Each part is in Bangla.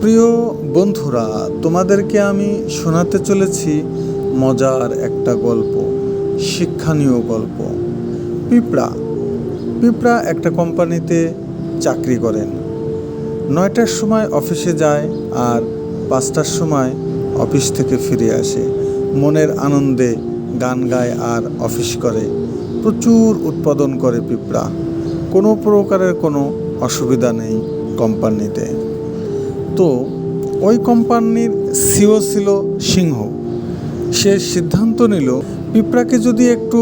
প্রিয় বন্ধুরা, তোমাদেরকে আমি শোনাতে চলেছি মজার একটা গল্প, শিক্ষণীয় গল্প। পিঁপড়া। পিঁপড়া একটা কোম্পানিতে চাকরি করেন। নয়টার সময় অফিসে যায় আর পাঁচটার সময় অফিস থেকে ফিরে আসে। মনের আনন্দে গান গায় আর অফিস করে। প্রচুর উৎপাদন করে পিঁপড়া। কোনো প্রকারের কোনো অসুবিধা নেই কোম্পানিতে। তো ওই কোম্পানির সিও ছিল সিংহ। সে সিদ্ধান্ত নিল, পিঁপড়াকে যদি একটু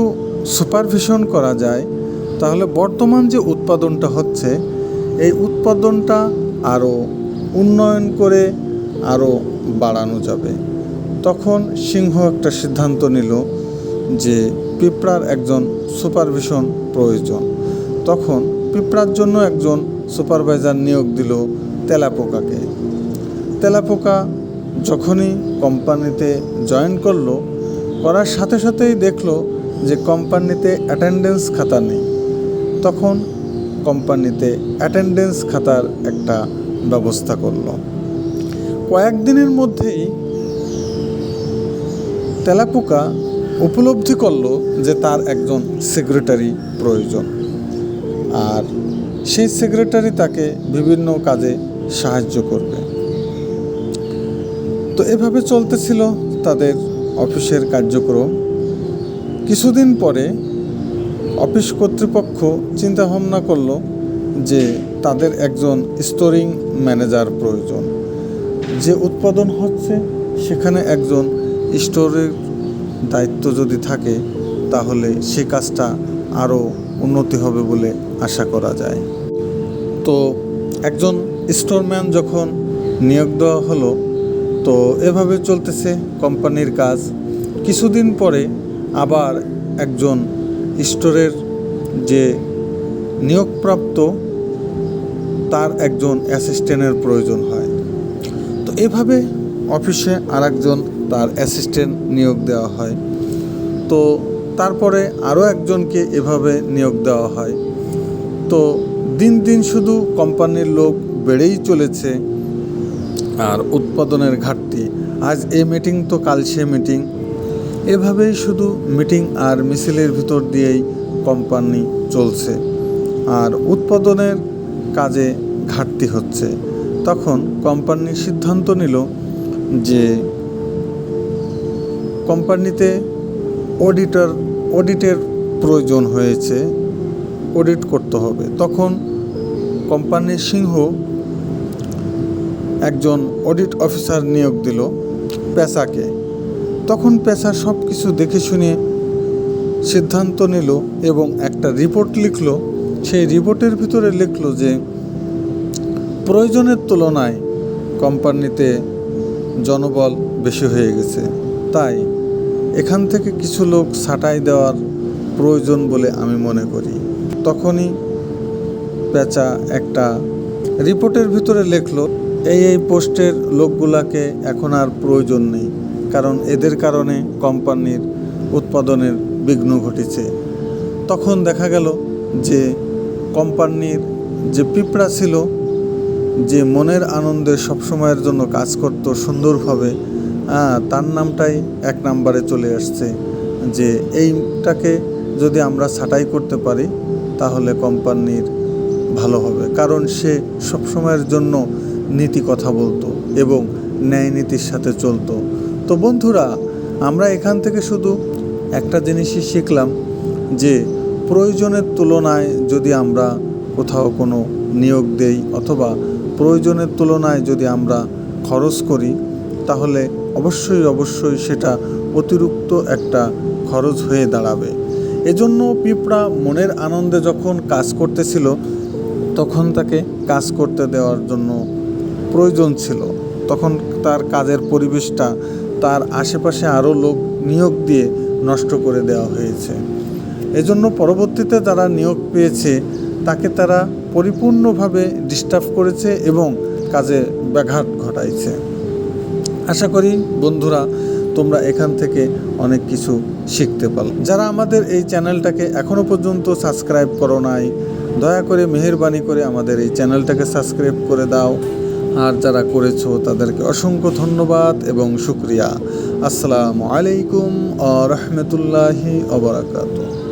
সুপারভিশন করা যায়, তাহলে বর্তমান যে উৎপাদনটা হচ্ছে, এই উৎপাদনটা আরও উন্নয়ন করে আরও বাড়ানো যাবে। তখন সিংহ একটা সিদ্ধান্ত নিল যে পিঁপড়ার একজন সুপারভিশন প্রয়োজন। তখন পিঁপড়ার জন্য একজন সুপারভাইজার নিয়োগ দিল তেলাপোকাকে। তেলাপোকা যখনই কোম্পানিতে জয়েন করল, করার সাথে সাথেই দেখল যে কোম্পানিতে অ্যাটেন্ডেন্স খাতা নেই। তখন কোম্পানিতে অ্যাটেন্ডেন্স খাতার একটা ব্যবস্থা করল। কয়েকদিনের মধ্যেই তেলাপোকা উপলব্ধি করল যে তার একজন সেক্রেটারি প্রয়োজন। আর সেই সেক্রেটারি তাকে বিভিন্ন কাজে সাহায্য করবে। তো এভাবে চলতেছিল তাদের অফিসের কার্যক্রম। কিছুদিন পরে অফিস কর্তৃপক্ষ চিন্তা ভাবনা করল যে তাদের একজন স্টোরিং ম্যানেজার প্রয়োজন। যে উৎপাদন হচ্ছে সেখানে একজন স্টোরের দায়িত্ব যদি থাকে তাহলে সে কাজটা আরও উন্নতি হবে বলে আশা করা যায়। তো একজন স্টোরম্যান যখন নিয়োগ দেওয়া হলো, তো এভাবে চলতেছে কোম্পানির কাজ। কিছুদিন পরে আবার একজন স্টোরের যে নিয়োগপ্রাপ্ত, তার একজন অ্যাসিস্ট্যান্টের প্রয়োজন হয়। তো এভাবে অফিসে আরেকজন তার অ্যাসিস্ট্যান্ট নিয়োগ দেওয়া হয়। তো তারপরে আরও একজনকে এভাবে নিয়োগ দেওয়া হয়। তো দিন দিন শুধু কোম্পানির লোক বেড়েই চলেছে আর উৎপাদনের ঘাটতি। আজ এ মিটিং তো কাল সে মিটিং এভাবেই শুধু মিটিং আর মিছিলের ভিতর দিয়েই কোম্পানি চলছে আর উৎপাদনের কাজে ঘাটতি হচ্ছে। তখন কোম্পানি সিদ্ধান্ত নিল যে কোম্পানিতে অডিটর অডিটের প্রয়োজন হয়েছে। অডিট করতে হবে। তখন কোম্পানির সিংহ একজন অডিট অফিসার নিয়োগ দিল পেশাকে তখন পেশা সব কিছু দেখে শুনে সিদ্ধান্ত নিল এবং একটা রিপোর্ট লিখল। সেই রিপোর্টের ভিতরে লিখল যে, প্রয়োজনের তুলনায় কোম্পানিতে জনবল বেশি হয়ে গেছে। তাই এখান থেকে কিছু লোক ছাঁটাই দেওয়ার প্রয়োজন বলে আমি মনে করি। তখনই পেঁচা একটা রিপোর্টের ভিতরে লিখলো এই এই পোস্টের লোকগুলাকে এখন আর প্রয়োজন নেই, কারণ এদের কারণে কোম্পানির উৎপাদনের বিঘ্ন ঘটেছে। তখন দেখা গেল যে কোম্পানির যে পিঁপড়া ছিল, যে মনের আনন্দে সবসময়ের জন্য কাজ করত সুন্দরভাবে তার নামটাই এক নাম্বারে চলে আসছে যে এইটাকে যদি আমরা ছাঁটাই করতে পারি, তাহলে কোম্পানির ভালো হবে। কারণ সে সবসময়ের জন্য নীতি কথা বলতো এবং ন্যায় নীতির সাথে চলতো। তো বন্ধুরা, আমরা এখান থেকে শুধু একটা জিনিসই শিখলাম যে প্রয়োজনের তুলনায় যদি আমরা কোথাও কোনো নিয়োগ দেই অথবা প্রয়োজনের তুলনায় যদি আমরা খরচ করি, তাহলে অবশ্যই অবশ্যই সেটা অতিরিক্ত একটা খরচ হয়ে দাঁড়াবে। এজন্য পিঁপড়া মনের আনন্দে যখন কাজ করতেছিল, তখন তাকে কাজ করতে দেওয়ার জন্য প্রয়োজন ছিল। তখন তার কাজের পরিবেশটা তার আশেপাশে আরও লোক নিয়োগ দিয়ে নষ্ট করে দেওয়া হয়েছে। এজন্য পরবর্তীতে যারা নিয়োগ পেয়েছে, তাকে তারা পরিপূর্ণভাবে ডিস্টার্ব করেছে এবং কাজে ব্যাঘাত ঘটাইছে। আশা করি বন্ধুরা, তোমরা এখান থেকে অনেক কিছু শিখতে পারো যারা আমাদের এই চ্যানেলটাকে এখনও পর্যন্ত সাবস্ক্রাইব করো নাই, দয়া করে মেহরবানি করে আমাদের এই চ্যানেলটাকে সাবস্ক্রাইব করে দাও। আর যারা করেছ তাদেরকে অসংখ্য ধন্যবাদ এবং শুক্রিয়া। আসসালামু আলাইকুম আ রহমতুল্লাহি অবরাকাতু।